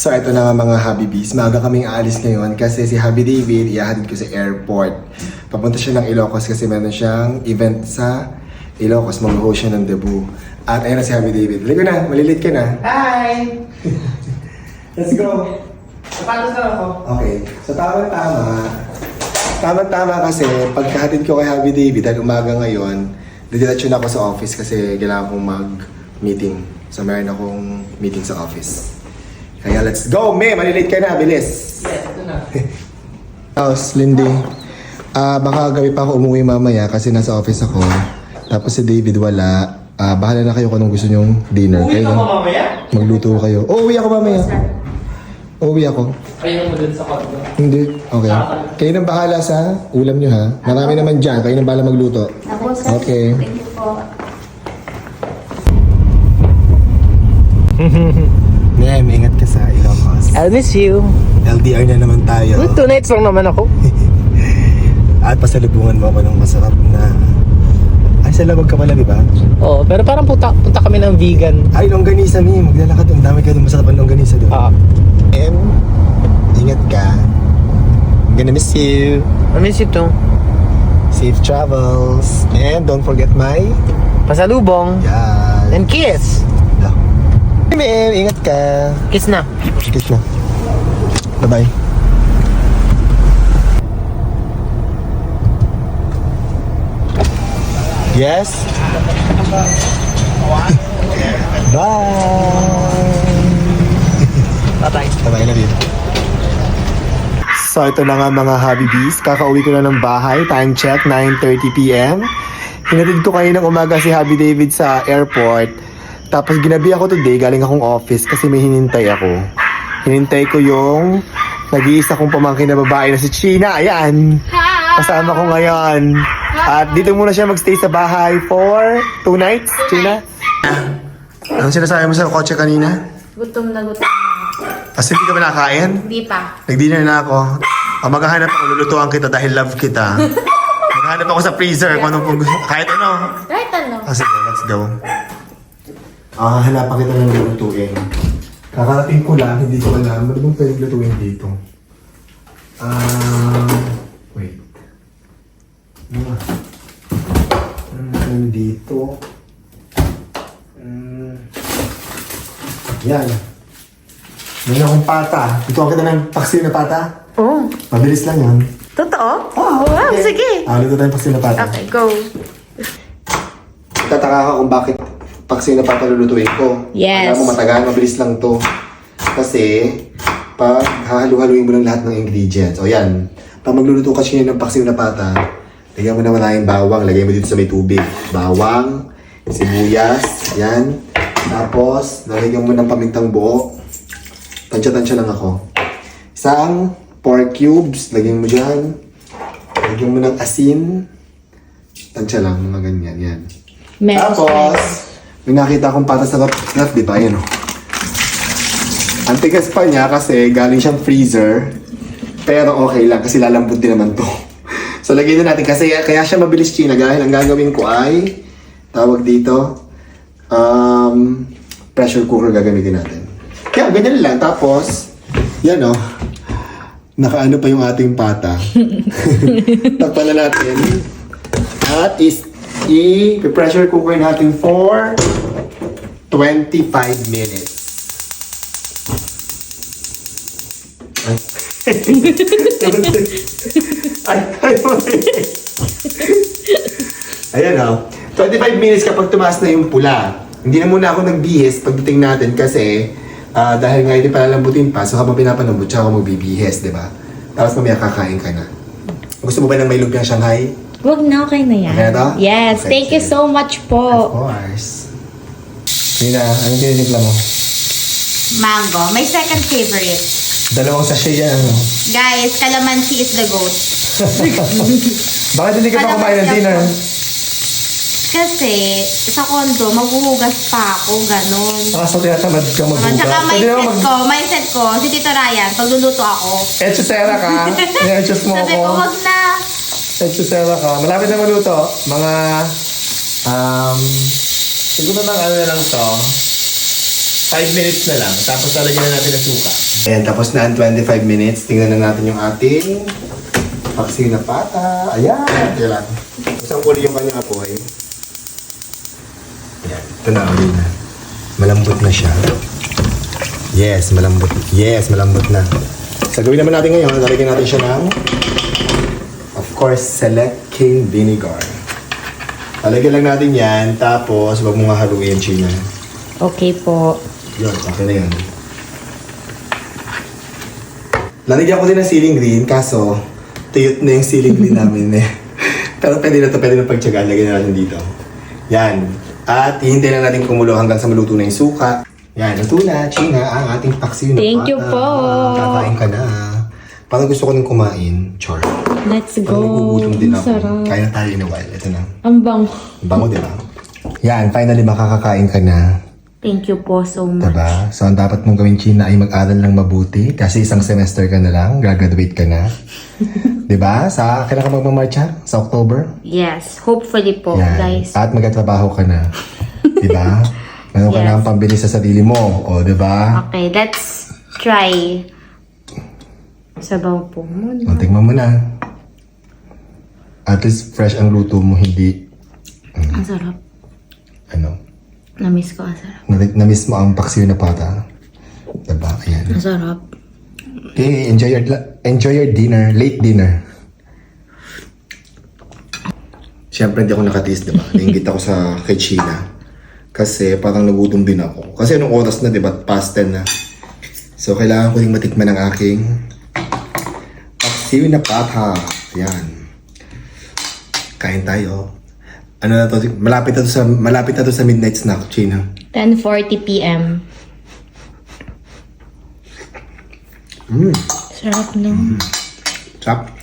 So ito na nga mga Habibis, maaga kaming aalis ngayon kasi si Habi David iahatid ko sa airport. Papunta siya ng Ilocos kasi meron siyang event sa Ilocos, mag-host siya ng debut. At ayun na si Habi David. Ligo na, malilit ka na. Hi! Let's go! Sapatos na ako. Okay, so tama-tama. Tama-tama kasi pagkahatid ko kay Habi David dahil umaga ngayon, didiretso na ako sa office kasi kailangan kong mag-meeting. So meron akong meeting sa office. Kaya let's go, May! Malilate ka na, bilis! Yes, ito na. House, Lindy. Ah, baka gabi pa ako umuwi mamaya kasi nasa office ako. Tapos si David wala. Ah, bahala na kayo kung anong gusto nyong dinner. Uwi Kayo ka mamaya? Magluto kayo. Oh, uwi ako mamaya. Uwi ako. Kayo mo dun sa condo. Hindi. Okay. Kayo nang bahala sa ulam nyo ha. Marami naman dyan. Kayo nang bahala magluto. Ako, sir. Okay. Thank you po. Nem, ingat ka sa Ilocos. I'll miss you. LDR na naman tayo. Two nights lang naman ako. At pasalubungan mo ako ng masarap na... Ay, sa labag ka pala, di ba? Oo, pero parang punta, punta kami ng vegan. Ay, longganisa, Mi. Maglalakad. Ang dami ka doon. Masarap ang longganisa doon. Ah, Em, ingat ka. I'm gonna miss you. I miss you too. Safe travels. And don't forget my... Pasalubong. Yan. And kiss. Ma'am. Ingat ka. Kiss na. Kiss na. Bye-bye. Yes? Bye! Bye-bye. Bye-bye, love you. So ito na nga mga Habibis, kakauwi ko na ng bahay, time check, 9.30pm. Hinatid ko kayo ng umaga si Habi David sa airport. Tapos ginabi ako today, galing akong office kasi may hinintay ako. Hinintay ko yung nag-iisa kong pamangkin na babae na si China. Ayan! Kasama ko ngayon. At dito muna siya magstay sa bahay for two nights, China. Anong sinasabi mo sa kotse kanina? Gutom na gutom. Kasi hindi ka ba nakain? Hindi pa. Nag-dinner na ako. Ah, maghahanap ako, lulutuan kita dahil love kita. maghahanap ako sa freezer kung anong pong gusto. Kahit ano. Kahit ano. Ah, sige, let's go. Ah, hanapan kita ng lulutuin. Kakarating ko lang, hindi ko alam. Ano bang pwedeng lutuin dito? Ah, wait. Ah, ano nandito? Mm, yan. Meron akong pata. Ito kita ng paksiw na pata. Oh, Mabilis lang yan. totoo? Oh, wow, sige. Ah, luto tayong paksiw na pata. Okay, go. Tataka ka kung bakit paksiw na pata lulutuin ko. Yes. Alam mo matagal, mabilis lang to. Kasi, pag hahalu-haluin mo ng lahat ng ingredients. O yan, pag magluluto ka siya ng paksiw na pata, lagyan mo naman yung bawang, lagay mo dito sa may tubig. Bawang, sibuyas, yan. Tapos, lalagyan mo ng pamintang buo. Tansya-tansya lang ako. Isang pork cubes, lagyan mo dyan. Lagyan mo ng asin. Tansya lang, mga ganyan, yan. Tapos, may nakita akong patas na ref, di ba? Yan o. Ang tigas pa niya kasi galing siyang freezer. Pero okay lang kasi lalambot din naman to. so, lagyan na natin kasi kaya siya mabilis china dahil ang gagawin ko ay tawag dito um, pressure cooker gagamitin natin. Kaya ganyan lang. Tapos, yan o. Nakaano pa yung ating pata. Takpan na natin. At is i-pressure cooker natin for 25 minutes. Ay. ay, ay, Ayan o. 25 minutes kapag tumaas na yung pula. Hindi na muna ako nagbihis pagdating natin kasi ah, dahil nga hindi palalambutin pa, so habang pinapanambot siya ako magbibihis, di ba? Tapos mamaya kakain ka na. Gusto mo ba ng may lumpiang Shanghai? Huwag na, okay na yan. Okay na? Yes, Okay, thank you sige. so much Of po. course. Nina, anong tinitimpla mo? Mango, my second favorite. Dalawang sachet yan, ano? Guys, calamansi is the goat. Bakit hindi ka pa kumain ng dinner? Kasi, sa kondo, maghuhugas pa ako, ganun. Ah, so tinatamad ka At magbuga. saka Pwede naman mindset ko, mindset ko, si Tito Ryan, pagluluto ako. Echosera ka. I-echos mo Sabi ko, ako. wag na. Echosera ka. Malapit na maluto. Mga, um, siguro ng ano na lang to. 5 minutes na lang. Tapos lalagyan na natin ng suka. Ayan, tapos na ang 25 minutes. Tingnan na natin yung ating paksiw na pata. Ayan, kaya lang. Isang kulay yung kanyang apoy. Ayan, ito na, ulit na. Malambot na siya. Yes, malambot. Yes, malambot na. So, gawin naman natin ngayon, lalagyan natin siya ng, course, select cane vinegar. Lalagyan lang natin yan, tapos wag mo nga haluin, China. Okay po. Yun, okay na yun. Lalagyan ko din ng ceiling green, kaso tuyot na yung ceiling green namin eh. Pero pwede na to, pwede na pagtsagaan. Lagyan na natin dito. Yan. At hihintay lang natin kumulo hanggang sa maluto na yung suka. Yan, luto na, China, ang ating paksiw na Thank you po. Kakain ka na. Parang gusto ko nang kumain, char. Let's Parang go. nagugutom din ako. Sarap. Kain na tayo in a while. Ito na. Ang bango. Ang Bango, di ba? Yan, finally makakakain ka na. Thank you po so much. Diba? So, ang dapat mong gawin, China, ay mag-aral ng mabuti kasi isang semester ka na lang, gagraduate ka na. diba? Sa, kailan ka magmamarcha? Sa October? Yes, hopefully po, Yan. guys. At magtatrabaho ka na. diba? Meron ka Yes. na ang pambili sa sarili mo. O, diba? Okay, let's try. Sabaw po muna. O, tingnan mo na. At least fresh ang luto mo, hindi, Ang sarap. ano, Namiss ko, ang sarap. na- na-miss mo ang paksiw na pata. Diba? Ayan. Ang sarap. Okay, enjoy your enjoy your dinner, late dinner. Siyempre, hindi ako nakatiis, di ba? Nainggit ako sa kay China. Kasi parang nagutom din ako. Kasi anong oras na, di ba? Past 10 na. So, kailangan ko rin matikman ang aking paksiw na pata. Yan. Kain tayo. Ano na to? Malapit na to sa, malapit na to sa midnight snack, China. 10.40 p.m. Mm. Sarap no? Chop.